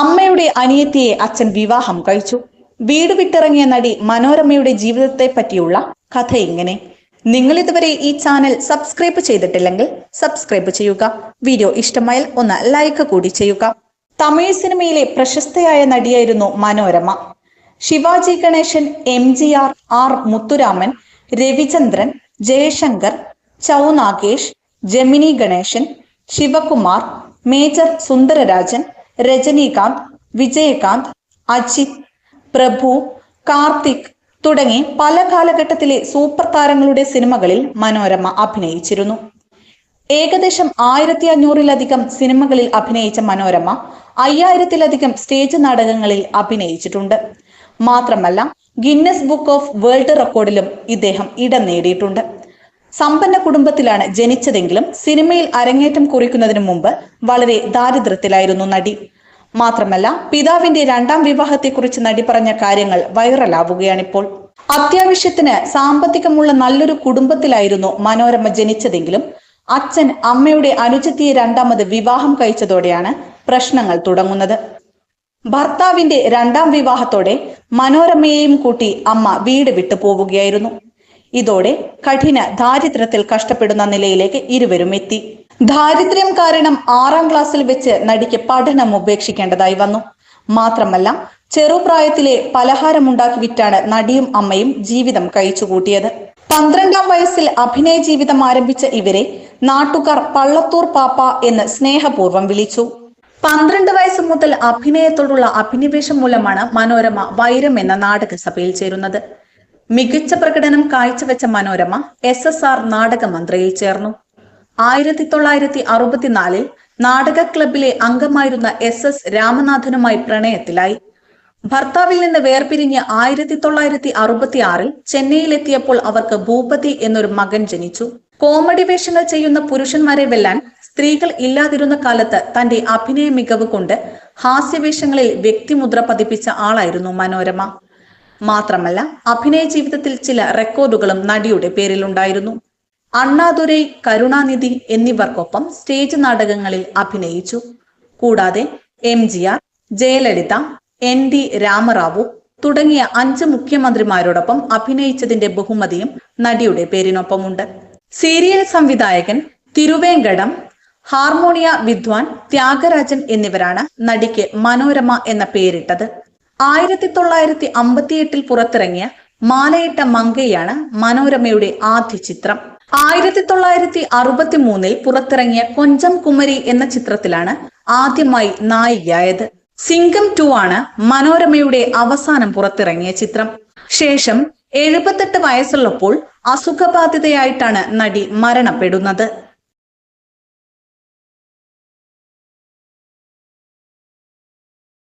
അമ്മയുടെ അനിയത്തിയെ അച്ഛൻ വിവാഹം കഴിച്ചു. വീട് വിട്ടിറങ്ങിയ നടി മനോരമയുടെ ജീവിതത്തെ പറ്റിയുള്ള കഥ ഇങ്ങനെ. നിങ്ങൾ ഇതുവരെ ഈ ചാനൽ സബ്സ്ക്രൈബ് ചെയ്തിട്ടില്ലെങ്കിൽ സബ്സ്ക്രൈബ് ചെയ്യുക. വീഡിയോ ഇഷ്ടമായാൽ ഒന്ന് ലൈക്ക് കൂടി ചെയ്യുക. തമിഴ് സിനിമയിലെ പ്രശസ്തയായ നടിയായിരുന്നു Manorama. Sivaji Ganesan M G R R Muthuraman Ravichandran Jaishankar Cho Nagesh Gemini Ganesan Sivakumar Major Sundarrajan Rajinikanth Vijayakanth Ajith Prabhu Karthik തുടങ്ങി പല കാലഘട്ടത്തിലെ സൂപ്പർ താരങ്ങളുടെ സിനിമകളിൽ മനോരമ അഭിനയിച്ചിരുന്നു. ഏകദേശം ആയിരത്തി അഞ്ഞൂറിലധികം സിനിമകളിൽ അഭിനയിച്ച മനോരമ അയ്യായിരത്തിലധികം സ്റ്റേജ് നാടകങ്ങളിൽ അഭിനയിച്ചിട്ടുണ്ട്. മാത്രമല്ല ഗിന്നസ് ബുക്ക് ഓഫ് വേൾഡ് റെക്കോർഡിലും ഇദ്ദേഹം ഇടം നേടിയിട്ടുണ്ട്. സമ്പന്ന കുടുംബത്തിലാണ് ജനിച്ചതെങ്കിലും സിനിമയിൽ അരങ്ങേറ്റം കുറിക്കുന്നതിന് മുമ്പ് വളരെ ദാരിദ്ര്യത്തിലായിരുന്നു നടി. മാത്രമല്ല പിതാവിന്റെ രണ്ടാം വിവാഹത്തെക്കുറിച്ച് നടി പറഞ്ഞ കാര്യങ്ങൾ വൈറലാവുകയാണിപ്പോൾ. അത്യാവശ്യത്തിന് സാമ്പത്തികമുള്ള നല്ലൊരു കുടുംബത്തിലായിരുന്നു മനോരമ ജനിച്ചതെങ്കിലും അച്ഛൻ അമ്മയുടെ അനുജത്തിയെ രണ്ടാമത് വിവാഹം കഴിച്ചതോടെയാണ് പ്രശ്നങ്ങൾ തുടങ്ങുന്നത്. ഭർത്താവിന്റെ രണ്ടാം വിവാഹത്തോടെ മനോരമയെയും കൂട്ടി അമ്മ വീട് വിട്ടു പോവുകയായിരുന്നു ഇതോടെ കഠിന ദാരിദ്ര്യത്തിൽ കഷ്ടപ്പെടുന്ന നിലയിലേക്ക് ഇരുവരും എത്തി. ദാരിദ്ര്യം കാരണം ആറാം ക്ലാസ്സിൽ വെച്ച് നടിക്ക് പഠനം ഉപേക്ഷിക്കേണ്ടതായി വന്നു. മാത്രമല്ല ചെറുപ്രായത്തിലെ പലഹാരമുണ്ടാക്കി വിറ്റാണ് നടിയും അമ്മയും ജീവിതം കഴിച്ചുകൂട്ടിയത്. പന്ത്രണ്ടാം വയസ്സിൽ അഭിനയ ജീവിതം ആരംഭിച്ച ഇവരെ നാട്ടുകാർ പള്ളത്തൂർ പാപ്പ എന്ന് സ്നേഹപൂർവം വിളിച്ചു. പന്ത്രണ്ട് വയസ്സ് മുതൽ അഭിനയത്തോടുള്ള അഭിനിവേശം മൂലമാണ് മനോരമ വൈരം എന്ന നാടക സഭയിൽ ചേരുന്നത്. മികച്ച പ്രകടനം കാഴ്ചവെച്ച മനോരമ എസ് എസ് ആർ നാടകമന്ത്രിയിൽ ചേർന്നു. ആയിരത്തി തൊള്ളായിരത്തി അറുപത്തിനാലിൽ നാടക ക്ലബിലെ അംഗമായിരുന്ന എസ് എസ് രാമനാഥനുമായി പ്രണയത്തിലായി. ഭർത്താവിൽ നിന്ന് വേർപിരിഞ്ഞ് ആയിരത്തി തൊള്ളായിരത്തി അറുപത്തി ആറിൽ ചെന്നൈയിലെത്തിയപ്പോൾ അവർക്ക് ഭൂപതി എന്നൊരു മകൻ ജനിച്ചു. കോമഡി വേഷങ്ങൾ ചെയ്യുന്ന പുരുഷന്മാരെ വെല്ലാൻ സ്ത്രീകൾ ഇല്ലാതിരുന്ന കാലത്ത് തന്റെ അഭിനയ മികവ് കൊണ്ട് ഹാസ്യവേഷങ്ങളിൽ വ്യക്തിമുദ്ര പതിപ്പിച്ച ആളായിരുന്നു മനോരമ. മാത്രമല്ല അഭിനയ ജീവിതത്തിൽ ചില റെക്കോർഡുകളും നടിയുടെ പേരിലുണ്ടായിരുന്നു. അണ്ണാദുരൈ കരുണാനിധി എന്നിവർക്കൊപ്പം സ്റ്റേജ് നാടകങ്ങളിൽ അഭിനയിച്ചു. കൂടാതെ M G R Jayalalithaa N D Ramarao തുടങ്ങിയ അഞ്ച് മുഖ്യമന്ത്രിമാരോടൊപ്പം അഭിനയിച്ചതിന്റെ ബഹുമതിയും നടിയുടെ പേരിനൊപ്പമുണ്ട്. സീരിയൽ സംവിധായകൻ തിരുവേങ്കടം ഹാർമോണിയ വിദ്വാൻ ത്യാഗരാജൻ എന്നിവരാണ് നടിക്ക് മനോരമ എന്ന പേരിട്ടത്. ആയിരത്തി തൊള്ളായിരത്തി അമ്പത്തിയെട്ടിൽ പുറത്തിറങ്ങിയ മാലയിട്ട മങ്കയാണ് മനോരമയുടെ ആദ്യ ചിത്രം. ആയിരത്തി തൊള്ളായിരത്തി അറുപത്തി മൂന്നിൽ പുറത്തിറങ്ങിയ കൊഞ്ചം കുമരി എന്ന ചിത്രത്തിലാണ് ആദ്യമായി നായികയായത്. സിംഗം ടു ആണ് മനോരമയുടെ അവസാനം പുറത്തിറങ്ങിയ ചിത്രം. ശേഷം എഴുപത്തെട്ട് വയസ്സുള്ളപ്പോൾ അസുഖബാധിതയായിട്ടാണ് നടി മരണപ്പെടുന്നത്.